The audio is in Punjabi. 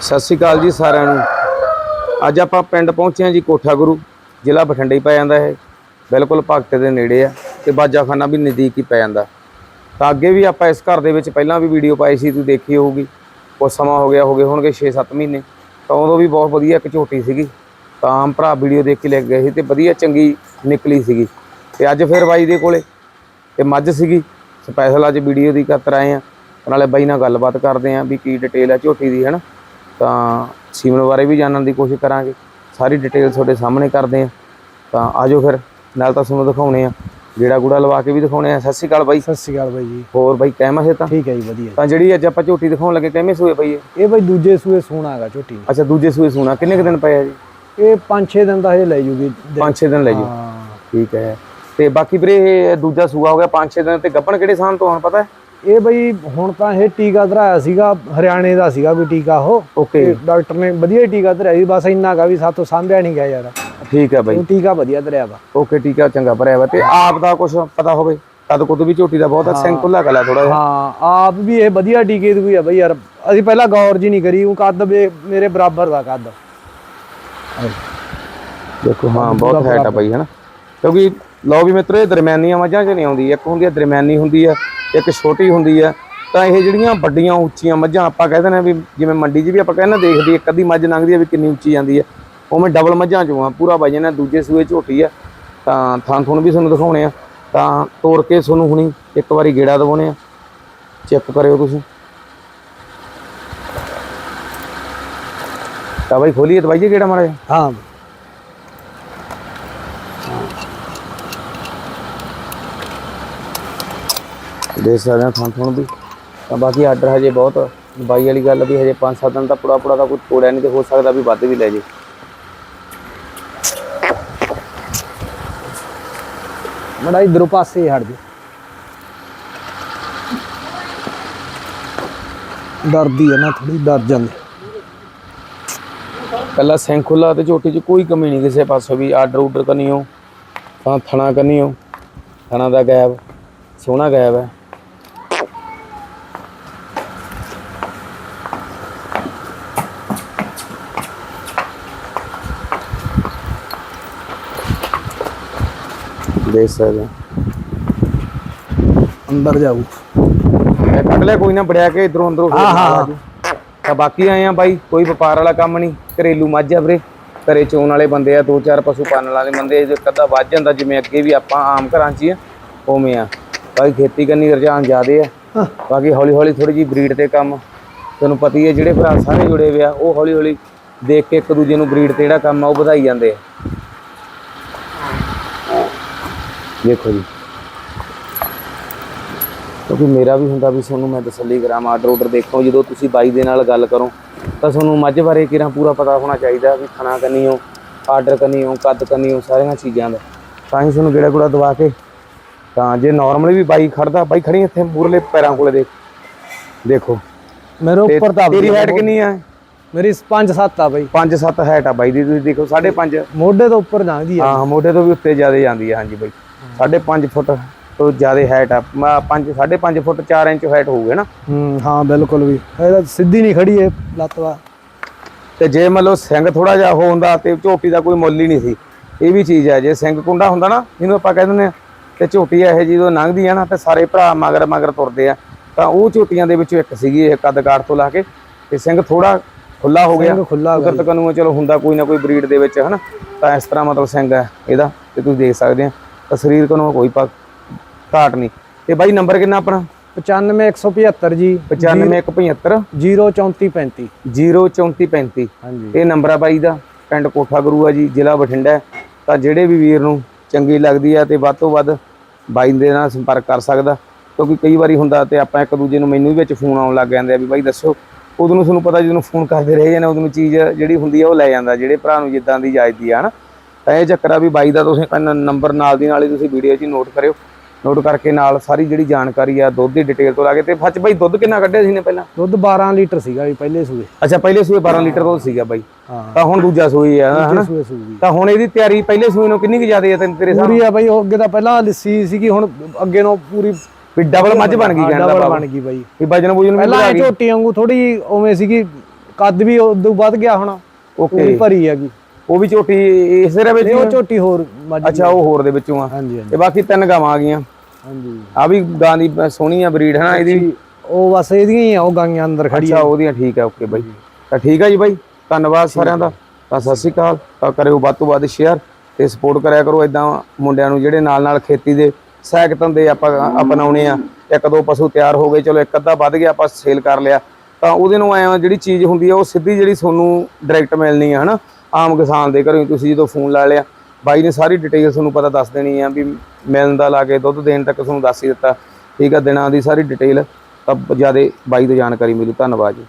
ਸਤਿ ਸ਼੍ਰੀ ਅਕਾਲ ਜੀ ਸਾਰਿਆਂ ਨੂੰ। ਅੱਜ ਆਪਾਂ ਪਿੰਡ ਪਹੁੰਚੇ ਹਾਂ ਜੀ ਕੋਠਾ ਗੁਰੂ, ਜ਼ਿਲ੍ਹਾ ਬਠਿੰਡੇ ਹੀ ਪੈ ਜਾਂਦਾ ਹੈ ਬਿਲਕੁਲ ਭਗਤ ਦੇ ਨੇੜੇ ਆ ਤੇ ਬਾਜਾਖਾਨਾ ਵੀ ਨਜ਼ਦੀਕ ਹੀ ਪੈ ਜਾਂਦਾ। ਤਾਂ ਅੱਗੇ ਵੀ ਆਪਾਂ ਇਸ ਘਰ ਦੇ ਵਿੱਚ ਪਹਿਲਾਂ ਵੀ ਵੀਡੀਓ ਪਾਈ ਸੀ, ਤੁਸੀਂ ਦੇਖੀ ਹੋਊਗੀ। ਕੁਝ ਸਮਾਂ ਹੋ ਗਿਆ, ਹੋ ਗਏ ਹੋਣਗੇ 6-7 ਮਹੀਨੇ। ਤਾਂ ਉਦੋਂ ਵੀ ਬਹੁਤ ਵਧੀਆ ਇੱਕ ਝੋਟੀ ਸੀਗੀ। ਤਾਂ ਆਮ ਭਰਾ ਵੀਡੀਓ ਦੇਖ ਕੇ ਲੈ ਕੇ ਗਏ ਸੀ ਤੇ ਵਧੀਆ ਚੰਗੀ ਨਿਕਲੀ ਸੀਗੀ। ਤੇ ਅੱਜ ਫਿਰ ਬਾਈ ਦੇ ਕੋਲੇ ਤੇ ਮੱਝ ਸੀਗੀ। ਸਪੈਸ਼ਲ ਅੱਜ ਵੀਡੀਓ ਦੀ ਖਾਤਰ ਆਏ ਆ। ਨਾਲੇ ਬਾਈ ਨਾਲ ਗੱਲਬਾਤ ਕਰਦੇ ਆ ਵੀ ਕੀ ਡਿਟੇਲ ਹੈ ਝੋਟੀ ਦੀ, ਹੈਨਾ? ਤਾਂ ਸੀਮਨ ਬਾਰੇ ਵੀ ਜਾਣਨ ਦੀ ਕੋਸ਼ਿਸ਼ ਕਰਾਂਗੇ। ਸਾਰੀ ਡਿਟੇਲ ਤੁਹਾਡੇ ਸਾਹਮਣੇ ਕਰਦੇ ਆ ਤਾਂ ਆਜੋ ਫਿਰ ਨਾਲ ਤਾਂ ਤੁਹਾਨੂੰ ਦਿਖਾਉਣੇ ਆ। ਗੇੜਾ ਗੂੜਾ ਲਵਾ ਕੇ ਵੀ ਦਿਖਾਉਣੇ ਆ। ਸਤਿ ਸ਼੍ਰੀ ਅਕਾਲ ਬਾਈ। ਸਤਿ ਸ਼੍ਰੀ ਅਕਾਲ ਬਾਈ ਜੀ। ਹੋਰ ਬਾਈ ਕਹਿਮਾ ਸੇ ਤਾਂ? ਠੀਕ ਹੈ ਜੀ ਵਧੀਆ। ਤਾਂ ਜਿਹੜੀ ਅੱਜ ਆਪਾਂ ਝੋਟੀ ਦਿਖਾਉਣ ਲੱਗੇ ਕਿਵੇਂ ਸੂਏ ਹੈ ਇਹ? ਬਾਈ ਦੂਜੇ ਸੂਏ ਸੋਹਣਾ ਹੈਗਾ ਝੋਟੀ। ਅੱਛਾ ਦੂਜੇ ਸੂਏ ਸੂਣਾ ਕਿੰਨੇ ਕੁ ਦਿਨ ਪਏ ਆ ਜੀ? ਇਹ 5-6 ਦਿਨ ਦਾ ਹਜੇ ਲੈ ਜੂਗੀ। 5-6 ਦਿਨ ਲੈ ਜੀ। ਹਾਂ। ਠੀਕ ਹੈ। ਤੇ ਬਾਕੀ ਵੀਰੇ ਇਹ ਦੂਜਾ ਸੂਆ ਹੋ ਗਿਆ 5-6 ਦਿਨ ਤੇ ਗੱਪਣ ਕਿਹੜੇ ਸਾਨ ਤੋਂ ਹੁਣ ਪਤਾ ਹੈ? ਇਹ ਬਈ ਹੁਣ ਤਾਂ ਇਹ ਟੀਕਾ ਧਰਾਇਆ ਸੀਗਾ ਹਰਿਆਣੇ ਦਾ ਸੀਗਾ ਕੋਈ ਟੀਕਾ ਉਹ। ਓਕੇ ਡਾਕਟਰ ਨੇ ਵਧੀਆ ਟੀਕਾ ਧਰਿਆ ਸੀ ਬਸ ਇੰਨਾ ਕਾ ਵੀ ਸਾਤੋਂ ਸਾਂਭਿਆ ਨਹੀਂ ਗਿਆ ਯਾਰ। ਠੀਕ ਹੈ ਬਾਈ। ਟੀਕਾ ਵਧੀਆ ਧਰਿਆ ਵਾ। ਓਕੇ ਹੈ ਚੰਗਾ ਭਰਿਆ ਵਾ ਤੇ ਆਪ ਦਾ ਕੁਝ ਪਤਾ ਹੋਵੇ ਕਦ ਕੁਦ ਵੀ ਝੋਟੀ ਦਾ ਬਹੁਤ ਸਿੰਘ ਖੁੱਲਾ ਕਲਾ ਥੋੜਾ ਜਿਹਾ। ਹਾਂ ਆਪ ਵੀ ਇਹ ਵਧੀਆ ਟੀਕੇ ਦੀ ਕੋਈ ਆ ਬਈ ਯਾਰ ਅਸੀਂ ਪਹਿਲਾਂ ਗੌਰ ਜੀ ਨਹੀਂ ਕਰੀ ਉਹ ਕੱਦ ਮੇਰੇ ਬਰਾਬਰ ਦਾ ਕੱਦ। ਦੇਖੋ ਹਾਂ ਬਹੁਤ ਹੈਟ ਆ ਬਾਈ ਹਨਾ। ਕਿਉਂਕਿ ਲਓ ਵੀ ਮਿੱਤਰੋ, ਇਹ ਦਰਮਿਆਨੀਆਂ ਮੱਝਾਂ 'ਚ ਨਹੀਂ ਆਉਂਦੀ। ਇੱਕ ਹੁੰਦੀ ਹੈ ਦਰਮਿਆਨੀ ਹੁੰਦੀ ਹੈ ਇੱਕ ਛੋਟੀ ਹੁੰਦੀ ਹੈ ਤਾਂ ਇਹ ਜਿਹੜੀਆਂ ਵੱਡੀਆਂ, ਉੱਚੀਆਂ ਮੱਝਾਂ ਆਪਾਂ ਕਹਿੰਦੇ ਨੇ ਵੀ ਜਿਵੇਂ ਮੰਡੀ 'ਚ ਵੀ ਆਪਾਂ ਕਹਿੰਦੇ ਨਾ ਦੇਖਦੀ ਇੱਕ ਅੱਧੀ ਮੱਝ ਲੰਘਦੀ ਹੈ ਵੀ ਕਿੰਨੀ ਉੱਚੀ ਜਾਂਦੀ ਹੈ ਉਵੇਂ ਡਬਲ ਮੱਝਾਂ 'ਚੋਂ ਆ, ਪੂਰਾ ਵਜਨ ਹੈ ਦੂਜੇ ਸੂਏ ਝੋਟੀ ਆ। ਤਾਂ ਥਾਂ ਥੁਣ ਵੀ ਤੁਹਾਨੂੰ ਦਿਖਾਉਣੇ ਆ। ਤਾਂ ਤੋੜ ਕੇ ਤੁਹਾਨੂੰ ਹੁਣੀ ਇੱਕ ਵਾਰੀ ਗੇੜਾ ਦਵਾਉਣੇ ਆ। ਚੈੱਕ ਕਰਿਓ ਤੁਸੀਂ। ਤਾਂ ਬਾਈ ਖੋਲੀਏ ਜੀ ਗੇੜਾ ਮਾੜਾ ਜਿਹਾ। ਹਾਂ। ਦੇਖ ਸਕਦੇ ਹਾਂ ਥਾਂ ਥੁਣ ਵੀ। ਤਾਂ ਬਾਕੀ ਆਰਡਰ ਹਜੇ ਬਹੁਤ ਬਾਈ ਵਾਲੀ ਗੱਲ ਵੀ ਹਜੇ 5-7 ਦਿਨ ਤਾਂ ਪੂਰਾ ਪੂਰਾ ਦਾ ਕੋਈ ਤੋੜਿਆ ਨਹੀਂ ਤੇ ਹੋ ਸਕਦਾ ਵੀ ਵੱਧ ਵੀ ਲੈ ਜੇ। ਮੜਾ ਇਧਰੋਂ ਪਾਸੇ ਹਟ ਜਾ। ਡਰਦੀ ਹੈ ਨਾ ਥੋੜੀ ਡਰ ਜਾਂਦੀ। ਕੱਲਾ ਸਿੰਘ ਤੇ ਝੋਟੀ 'ਚ ਕੋਈ ਕਮੀ ਨਹੀਂ ਕਿਸੇ ਪਾਸੋਂ ਵੀ ਆਰਡਰ ਉਡਰ ਕਰਨੀ ਹੋ ਤਾਂ ਥਣਾ ਕਰਨੀ ਹੋ ਥਣਾ ਦਾ ਗੈਬ ਸੋਹਣਾ ਗੈਬ ਹੈ। ਦੇਖ ਸਕਦੇ ਹੋ। ਅੰਦਰ ਜਾਊ। ਮੈਂ ਕੱਢ ਲਿਆ ਕੋਈ ਨਾ ਬੜਿਆ ਕੇ ਇਧਰੋਂ ਅੰਦਰੋਂ ਹਾਂ, ਹਾਂ। ਤਾਂ ਬਾਕੀ ਆਏ ਆ ਬਾਈ ਕੋਈ ਵਪਾਰ ਵਾਲਾ ਕੰਮ ਨਹੀਂ ਘਰੇਲੂ ਮੱਝ ਆ ਵੀਰੇ। ਘਰੇ ਚੋਣ ਵਾਲੇ ਬੰਦੇ ਆ ਦੋ ਚਾਰ ਪਸ਼ੂ ਪਾਲਣ ਵਾਲੇ ਬੰਦੇ ਜੇ ਕਦਾ ਵੱਜ ਜਾਂਦਾ ਜਿਵੇਂ ਅੱਗੇ ਵੀ ਆਪਾਂ ਆਮ ਘਰਾਂ 'ਚ ਆ ਉਵੇਂ ਆ। ਬਾਈ ਖੇਤੀ ਕਰਨੀ ਰੁਝਾਨ ਜ਼ਿਆਦੇ ਆ। ਬਾਕੀ ਹੌਲੀ ਹੌਲੀ ਥੋੜੀ ਜੀ ਬਰੀਡ ਤੇ ਕੰਮ। ਤੁਹਾਨੂੰ ਪਤਾ ਹੀ ਹੈ ਜਿਹੜੇ ਭਰਾ ਸਾਰੇ ਜੁੜੇ ਹੋਏ ਆ ਉਹ ਹੌਲੀ ਹੌਲੀ ਦੇਖ ਕੇ ਇੱਕ ਦੂਜੇ ਨੂੰ ਬਰੀਡ ਤੇ ਜਿਹੜਾ ਕੰਮ ਆ ਉਹ ਵਧਾਈ ਜਾਂਦੇ ਆ। ਦੇਖੋ ਜੀ। ਕਿਉਂਕਿ ਮੇਰਾ ਵੀ ਹੁੰਦਾ ਵੀ ਤੁਹਾਨੂੰ ਮੈਂ ਤਸੱਲੀ ਕਰਾਂ ਆਰਡਰ ਆਰਡਰ ਦੇਖੋ ਜਦੋਂ ਤੁਸੀਂ ਬਾਈ ਦੇ ਨਾਲ ਗੱਲ ਕਰੋ ਤਾਂ ਤੁਹਾਨੂੰ ਮੱਝ ਬਾਰੇ ਕਿਰਾਂ ਪੂਰਾ ਪਤਾ ਹੋਣਾ ਚਾਹੀਦਾ ਵੀ ਖਾਣਾ ਕਰਨੀ ਹੋ ਆਰਡਰ ਕਰਨੀ ਹੋ ਕੱਦ ਕਰਨੀ ਹੋ ਸਾਰੀਆਂ ਚੀਜ਼ਾਂ ਦਾ। ਤਾਂ ਹੀ ਤੁਹਾਨੂੰ ਗੇੜਾ ਗੁੜਾ ਦਵਾ ਕੇ ਤਾਂ ਜੇ ਨਾਰਮਲੀ ਵੀ ਬਾਈ ਖੜਦਾ ਬਾਈ ਖੜੀ ਇੱਥੇ ਮੂਰਲੇ ਪੈਰਾਂ ਕੋਲੇ ਦੇਖ ਦੇਖੋ। ਮੇਰੇ ਉੱਪਰ ਤਾਂ ਤੇਰੀ ਹਾਈਟ ਕਿੰਨੀ ਆ? ਮੇਰੀ 5-7 ਆ ਬਈ। 5-7 ਹਾਈਟ ਆ ਬਾਈ ਦੀ ਤੁਸੀਂ ਦੇਖੋ 5.5 ਮੋਢੇ ਤੋਂ ਉੱਪਰ ਜਾਂਦੀ ਆ। ਹਾਂ ਮੋਢੇ ਤੋਂ ਵੀ ਉੱਤੇ ਜ਼ਿਆਦਾ ਜਾਂਦੀ ਹੈ ਹਾਂਜੀ ਬਾਈ। 5.5 ਫੁੱਟ ਤੋਂ ਜ਼ਿਆਦਾ ਹਾਈਟ ਆ। 5 5.5 ਫੁੱਟ 4 ਇੰਚ ਹਾਈਟ ਹੋਊਗਾ ਨਾ। ਹੂੰ ਹਾਂ ਬਿਲਕੁਲ ਵੀ। ਇਹ ਤਾਂ ਸਿੱਧੀ ਨਹੀਂ ਖੜੀ ਏ ਲੱਤ ਵਾ ਤੇ ਜੇ ਮੰਨ ਲਓ ਸਿੰਘ ਥੋੜਾ ਜਿਹਾ ਉਹ ਹੁੰਦਾ ਤੇ ਝੋਟੀ ਦਾ ਕੋਈ ਮੁੱਲ ਹੀ ਨਹੀਂ ਸੀ। ਇਹ ਵੀ ਚੀਜ਼ ਹੈ ਜੇ ਸਿੰਘ ਕੁੰਡਾ ਹੁੰਦਾ ਨਾ ਜਿਹਨੂੰ ਆਪਾਂ ਕਹਿ ਦਿੰਦੇ ਆ ਤੇ ਝੋਟੀ ਇਹ ਜਦੋਂ ਲੰਘਦੀ ਆ ਨਾ ਤੇ ਸਾਰੇ ਭਰਾ ਮਗਰ ਮਗਰ ਤੁਰਦੇ ਆ। ਤਾਂ ਉਹ ਝੋਟੀਆਂ ਦੇ ਵਿੱਚੋਂ ਇੱਕ ਸੀਗੀ ਇਹ ਕੱਦ ਕਾਠ ਤੋਂ ਲਾ ਕੇ। ਤੇ ਸਿੰਘ ਥੋੜਾ ਖੁੱਲਾ ਹੋ ਗਿਆ। ਖੁੱਲਾ ਹੋ ਗਿਆ ਚਲੋ ਹੁੰਦਾ ਕੋਈ ਨਾ ਕੋਈ ਬਰੀਡ ਦੇ ਵਿੱਚ ਹਨਾ। ਤਾਂ ਇਸ ਤਰ੍ਹਾਂ ਮਤਲਬ ਸਿੰਘ ਹੈ ਇਹਦਾ ਤੇ ਤੁਸੀਂ ਦੇਖ ਸਕਦੇ ਆ। ਤਾਂ ਸਰੀਰ ਕੋਲੋਂ ਕੋਈ ਪਾ- ਘਾਟ ਨਹੀਂ। ਤੇ ਬਾਈ ਨੰਬਰ ਕਿੰਨਾ ਆਪਣਾ? 95175 ਜੀ 95175 03435 03435 ਹਾਂਜੀ। ਇਹ ਨੰਬਰ ਆ ਬਾਈ ਦਾ। ਪਿੰਡ ਕੋਠਾ ਗੁਰੂ ਆ ਜੀ ਜ਼ਿਲ੍ਹਾ ਬਠਿੰਡਾ। ਤਾਂ ਜਿਹੜੇ ਵੀ ਵੀਰ ਨੂੰ ਚੰਗੀ ਲੱਗਦੀ ਆ ਤੇ ਵੱਧ ਤੋਂ ਵੱਧ ਬਾਈ ਦੇ ਨਾਲ ਸੰਪਰਕ ਕਰ ਸਕਦਾ। ਕਿਉਂਕਿ ਕਈ ਵਾਰੀ ਹੁੰਦਾ ਤੇ ਆਪਾਂ ਇੱਕ ਦੂਜੇ ਨੂੰ ਮੈਨੂੰ ਵੀ ਵਿੱਚ ਫੋਨ ਆਉਣ ਲੱਗ ਜਾਂਦੇ ਆ ਵੀ ਬਾਈ ਦੱਸੋ ਉਦੋਂ ਨੂੰ ਤੁਹਾਨੂੰ ਪਤਾ ਜਦੋਂ ਨੂੰ ਫੋਨ ਕਰਦੇ ਰਹੇ ਜਾਂਦੇ ਉਦੋਂ ਨੂੰ ਚੀਜ਼ ਜਿਹੜੀ ਹੁੰਦੀ ਆ ਉਹ ਲੈ ਜਾਂਦਾ ਜਿਹੜੇ ਭਰਾ ਨੂੰ ਜਿੱਦਾਂ ਦੀ ਜਾਇਦੀ ਆ ਹਨਾ। ਤਾਂ ਇਹ ਚੱਕਰ ਆ ਵੀ ਬਾਈ ਦਾ ਤੁਸੀਂ ਨੰਬਰ ਨਾਲ ਦੀ ਨਾਲ ਹੀ ਤੁਸੀਂ ਵੀਡੀਓ 'ਚ ਨੋਟ ਕਰਿਓ। ਨੋਟ ਕਰਕੇ ਨਾਲ ਸਾਰੀ ਜਿਹੜੀ ਜਾਣਕਾਰੀ ਆ ਦੁੱਧ ਦੀ ਡਿਟੇਲ ਤੋਂ ਲਾ ਕੇ ਤੇ ਫੱਚ ਬਾਈ ਦੁੱਧ ਕਿੰਨਾ ਕੱਢਿਆ ਸੀ ਨੇ ਪਹਿਲਾਂ? ਦੁੱਧ 12 ਲੀਟਰ ਸੀਗਾ ਜੀ ਪਹਿਲੇ ਸੂਏ। ਅੱਛਾ ਪਹਿਲੇ ਸੂਏ 12 ਲੀਟਰ ਦੁੱਧ ਸੀਗਾ ਬਾਈ। ਤਾਂ ਹੁਣ ਦੂਜਾ ਸੂਈ ਆ ਹਨਾ? ਸੂਏ ਤਾਂ ਹੁਣ ਇਹਦੀ ਤਿਆਰੀ ਪਹਿਲੇ ਸੂਏ ਨੂੰ ਕਿੰਨੀ ਕੁ ਜ਼ਿਆਦਾ ਹੈ ਤੇਰੇ ਸਾਹ ਪੂਰੀ ਆ ਬਈ ਉਹ ਅੱਗੇ ਤਾਂ ਪਹਿਲਾਂ ਲੱਸੀ ਸੀਗੀ ਹੁਣ ਅੱਗੇ ਨੂੰ ਪੂਰੀ ਵੀ ਡਬਲ ਮੱਝ ਬਣ ਗਈ ਕਹਿੰਦਾ ਡਬਲ ਬਣ ਗਈ ਬਾਈ। ਵੀ ਵਜਨ ਬੁਜਨ ਵੀ ਪਹਿਲਾਂ ਝੋਟੀ ਵਾਂਗੂ ਥੋੜੀ ਉਵੇਂ ਸੀਗੀ ਕੱਦ ਵੀ ਉਦੋਂ ਵੱਧ ਗਿਆ ਹੋਣਾ। ਓਕੇ। ਪੂਰੀ ਭਰੀ ਹੈਗੀ। ਉਹ ਵੀ ਝੋਟੀ ਇਸੇ ਦੇ ਵਿੱਚ ਨਹੀਂ ਉਹ ਆ? ਝੋਟੀ ਹੋਰ ਮੱਝ ਅੱਛਾ ਉਹ ਹੋਰ ਦੇ ਵਿੱਚੋਂ ਆ। ਹਾਂਜੀ ਹਾਂਜੀ। ਤੇ ਬਾਕੀ ਤਿੰਨ ਗਾਵਾਂ ਆ ਗਈਆਂ। ਹਾਂਜੀ। ਆ ਵੀ ਗਾਂ ਦੀ ਬ- ਸੋਹਣੀ ਆ ਬਰੀਡ ਹਨਾ ਇਹਦੀ? ਵੀ ਉਹ ਬਸ ਇਹਦੀਆਂ ਹੀ ਆ ਉਹ ਗਾਈਆਂ ਅੰਦਰ ਖੜੀ ਅੱਛਾ ਉਹਦੀਆਂ ਠੀਕ ਹੈ ਓਕੇ ਬਾਈ। ਤਾਂ ਠੀਕ ਹੈ ਜੀ ਬਾਈ। ਧੰਨਵਾਦ ਸਾਰਿਆਂ ਦਾ। ਤਾਂ ਸਤਿ ਸ਼੍ਰੀ ਅਕਾਲ। ਤਾਂ ਕਰਿਓ ਵੱਧ ਤੋਂ ਵੱਧ ਸ਼ੇਅਰ ਤੇ ਸਪੋਰਟ ਕਰਿਆ ਕਰੋ। ਇਦਾਂ ਮੁੰਡਿਆਂ ਨੂੰ ਜਿਹੜੇ ਨਾਲ ਨਾਲ ਖੇਤੀ ਦੇ ਸਹਾਇਕ ਧੰਦੇ ਆਪਾਂ ਅਪਣਾਉਣੇ ਆ। ਇੱਕ ਦੋ ਪਸ਼ੂ ਤਿਆਰ ਹੋ ਗਏ ਚਲੋ ਇੱਕ ਅੱਧਾ ਵੱਧ ਗਿਆ ਆਪਾਂ ਸੇਲ ਕਰ ਲਿਆ। ਤਾਂ ਉਹਦੇ ਨੂੰ ਐਂ ਜਿਹੜੀ ਚੀਜ਼ ਹੁੰਦੀ ਆ ਉਹ ਸਿੱਧੀ ਜਿਹੜੀ ਤੁਹਾਨੂੰ ਡਾਇਰੈਕਟ ਮਿਲਣੀ ਆ ਹਨਾ? ਆਮ ਕਿਸਾਨ ਦੇ ਘਰੋਂ ਤੁਸੀਂ ਜਦੋਂ ਫੋਨ ਲਾ ਲਿਆ, ਬਾਈ ਨੇ ਸਾਰੀ ਡਿਟੇਲ ਤੁਹਾਨੂੰ ਪਤਾ ਦੱਸ ਦੇਣੀ ਆ ਵੀ ਮਿਲਣ ਦਾ ਲਾ ਕੇ ਦੁੱਧ ਦੇਣ ਤੱਕ ਤੁਹਾਨੂੰ ਦੱਸ ਹੀ ਦਿੱਤਾ। ਠੀਕ ਆ, ਦਿਨਾਂ ਦੀ ਸਾਰੀ ਡਿਟੇਲ ਤਾਂ ਜ਼ਿਆਦਾ ਬਾਈ ਤੋਂ ਜਾਣਕਾਰੀ ਮਿਲੂ। ਧੰਨਵਾਦ ਜੀ।